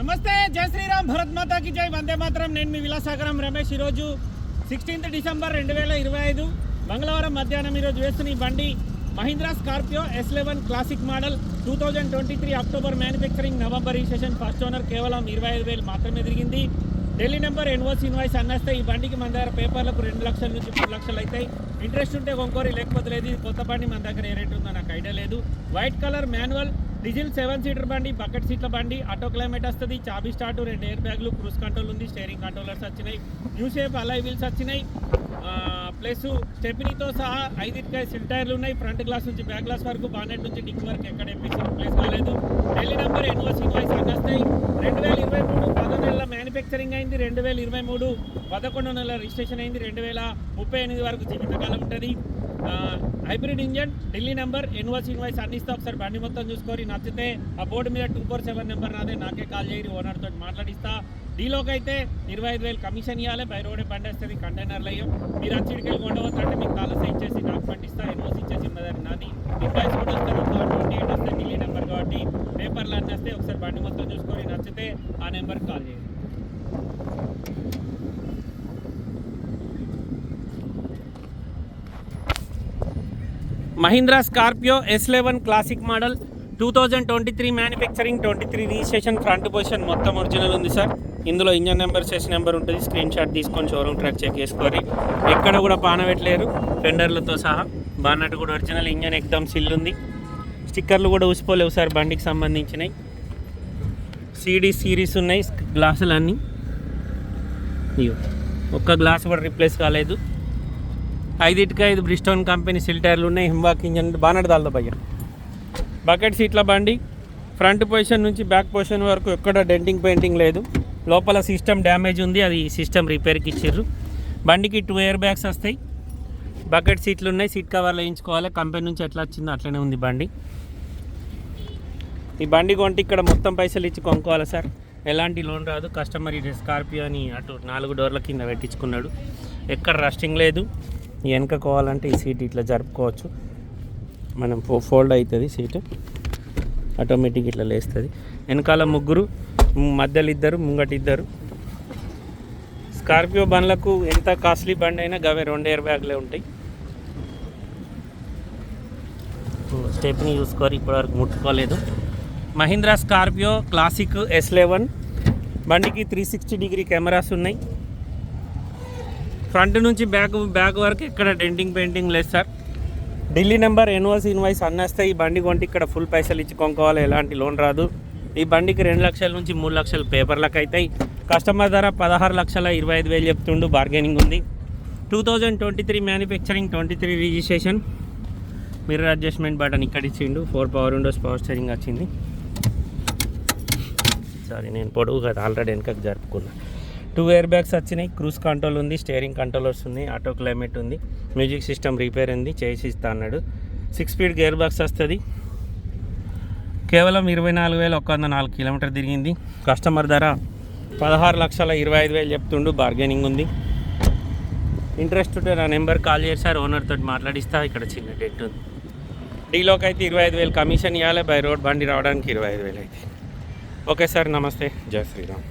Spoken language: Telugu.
నమస్తే జై శ్రీరామ్ భరత్ మాతాకి జై. వందే మాత్రం. నేను మీ విలాసాగరం రమేష్. ఈరోజు సిక్స్టీన్త్ డిసెంబర్ రెండు వేల ఇరవై ఐదు. మంగళవారం మధ్యాహ్నం ఈరోజు వేస్తున్న ఈ బండి Mahindra Scorpio S eleven classic model two thousand twenty three October manufacturing November registration first owner కేవలం ఇరవై ఐదు వేలు మాత్రమే తిరిగింది. ఢిల్లీ నెంబర్ ఎన్ఓసి ఇన్వాయిస్ అన్నేస్తే ఈ బండికి మన దగ్గర పేపర్లకు రెండు లక్షల నుంచి మూడు లక్షలు అవుతాయి. ఇంట్రెస్ట్ ఉంటే కొంకోరి లేకపోతే లేదు కొత్త బండి మన దగ్గర ఏ రేట్ ఉందో నాకు ఐడియా లేదు. White colour manual diesel seven seater బండి బకెట్ సీట్ల బండి ఆటో క్లైమేట్ వస్తుంది చాబీ స్టార్ట్ రెండు ఎయిర్ బ్యాగ్లు క్రూజ్ కంట్రోల్ ఉంది స్టేరింగ్ కంట్రోలర్స్ వచ్చినాయి న్యూ షేప్ అలై వీల్స్ వచ్చినాయి. ప్లస్ స్టెపినీతో సహా ఐదింటికాయ సిల్ టైర్లు ఉన్నాయి ఫ్రంట్ గ్లాస్ నుంచి బ్యాక్ గ్లాస్ వరకు బానెట్ నుంచి డిక్ వరకు ఎక్కడ ఎప్పించిన ప్లేస్ కాలేదు. ఢిల్లీ నెంబర్ ఎన్ఓసి ఇన్వాయిస్ అన్నస్తాయి రెండు వేల ఇరవై మూడు పదో నెలల మ్యానుఫ్యాక్చరింగ్ అయింది రెండు వేల ఇరవై మూడు పదకొండు నెలల రిజిస్ట్రేషన్ అయింది రెండు వేల ముప్పై ఎనిమిది వరకు జీవితకాలం ఉంటుంది. Hybrid engine Delhi number NOC invoice అన్ని ఇస్తా ఒకసారి బండి మొత్తం చూసుకొని నచ్చితే ఆ బోర్డు మీద టూ ఫోర్ సెవెన్ నెంబర్ నాదే నాకే కాల్ చేయరు ఓనర్ తోటి మాట్లాడిస్తా. డీలోకి అయితే ఇరవై ఐదు వేలు కమిషన్ ఇవ్వాలి బై రోడే బండి వస్తుంది కంటైనర్లు అయ్యాం మీరు వచ్చి ఇక్కడికి అంటే మీకు కాలస్ ఇచ్చేసి డాక్యుమెంట్ ఇస్తా ఎన్ఓసి ఇచ్చేసి ఉన్నదని నాది. ఇన్వాయిస్ కూడా వస్తుంది ట్వంటీ ఎయిట్ వస్తే ఢిల్లీ నెంబర్ కాబట్టి పేపర్లు అన్నీ వస్తే ఒకసారి బండి మొత్తం చూసుకొని నచ్చితే ఆ నెంబర్కి కాల్ చేయండి. Mahindra Scorpio S eleven classic model two thousand twenty three manufacturing twenty three registration front position మొత్తం ఒరిజినల్ ఉంది సార్. ఇందులో ఇంజన్ నెంబర్ సెస్ నెంబర్ ఉంటుంది. స్క్రీన్ షాట్ తీసుకొని షోరూమ్ ట్రాక్ చెక్ చేసుకోవాలి ఎక్కడ కూడా పానబెట్టలేరు. ఫెండర్లతో సహా. బాన్నట్టు కూడా ఒరిజినల్ ఇంజన్ ఎక్దమ్ సిల్ ఉంది. స్టిక్కర్లు కూడా ఊసిపోలేవు సార్ బండికి సంబంధించినవి సీడీ సిరీస్ ఉన్నాయి గ్లాసులు అన్నీ ఒక్క గ్లాస్ కూడా రిప్లేస్ కాలేదు. ఐదింటికి ఐదు బ్రిస్టోన్ కంపెనీ సిల్ టైర్లు ఉన్నాయి. హిమ్వాక్ ఇంజన్ బానట్ దాల్తో బకెట్ సీట్ల బండి. ఫ్రంట్ పొజిషన్ నుంచి బ్యాక్ పొజిషన్ వరకు ఎక్కడ డెంటింగ్ పెయింటింగ్ లేదు. లోపల సిస్టమ్ డ్యామేజ్ ఉంది. అది సిస్టమ్ రిపేర్కి ఇచ్చిర్రు. బండికి టూ ఇయర్ బ్యాగ్స్ వస్తాయి. బకెట్ సీట్లు ఉన్నాయి. సీట్ కవర్లు వేయించుకోవాలి. కంపెనీ నుంచి ఎట్లా వచ్చిందో అట్లనే ఉంది బండి. ఈ బండి కొంటే ఇక్కడ మొత్తం పైసలు ఇచ్చి కొనుక్కోవాలి సార్? ఎలాంటి లోన్ రాదు. కస్టమర్ ఇది స్కార్పియో అని అటు నాలుగు డోర్ల కింద పెట్టించుకున్నాడు. ఎక్కడ రస్టింగ్ లేదు. వెనకపోవాలంటే ఈ సీట్ ఇట్లా జరుపుకోవచ్చు. మనం ఫో ఫోల్డ్ అవుతుంది సీట్. ఆటోమేటిక్ ఇట్లా లేస్తుంది. వెనకాల ముగ్గురు మధ్యలో ఇద్దరు ముంగట ఇద్దరు స్కార్పియో బండ్లకు ఎంత కాస్ట్లీ బండి అయినా గవే రెండు ఎయిర్ బ్యాగ్లే ఉంటాయి. స్టెప్ని చూసుకోరు ఇప్పటివరకు ముట్టుకోలేదు. Mahindra Scorpio classic S eleven బండికి త్రీ సిక్స్టీ డిగ్రీ కెమెరాస్ ఉన్నాయి. ఫ్రంట్ నుంచి బ్యాక్ బ్యాక్ వరకు ఇక్కడ డెంటింగ్ పెయింటింగ్ లేదు sir. Delhi number NOC invoice అన్నేస్తే ఈ బండి కొంటే ఇక్కడ ఫుల్ పైసలు ఇచ్చి కొనుక్కోవాలి ఎలాంటి లోన్ రాదు. ఈ బండికి రెండు లక్షల నుంచి మూడు లక్షల పేపర్లకు అవుతాయి. కస్టమర్ ధర పదహారు లక్షల ఇరవై ఐదు వేలు చెప్తుండు బార్గెనింగ్ ఉంది. Two thousand twenty three manufacturing twenty three registration mirror adjustment button ఇక్కడ ఇచ్చిండు four power windows power steering వచ్చింది. సారీ నేను పొడవు కదా ఆల్రెడీ వెనకకు జరుపుకున్నాను టూ ఎయిర్ బ్యాగ్స్ వచ్చినాయి క్రూజ్ కంట్రోల్ ఉంది స్టీరింగ్ కంట్రోలర్స్ ఉంది ఆటో క్లైమేట్ ఉంది మ్యూజిక్ సిస్టమ్ రిపేర్ ఉంది చేసి ఇస్తా అన్నాడు. సిక్స్ స్పీడ్ గేర్ బాక్స్ వస్తుంది. కేవలం ఇరవై నాలుగు వేల ఒక వంద నాలుగు కిలోమీటర్ తిరిగింది. కస్టమర్ ధర పదహారు లక్షల ఇరవై ఐదు వేలు చెప్తుండు బార్గెనింగ్ ఉంది. ఇంట్రెస్ట్ ఉంటే నా నెంబర్ కాల్ చేశారు ఓనర్ తోటి మాట్లాడిస్తా ఇక్కడ చిన్న డెట్ ఉంది. డీలోకి అయితే ఇరవై ఐదు వేలు కమిషన్ ఇవ్వాలి బై రోడ్ బండి రావడానికి ఇరవై ఐదు వేలు అయితే. ఓకే సార్ నమస్తే. జయ శ్రీరామ్.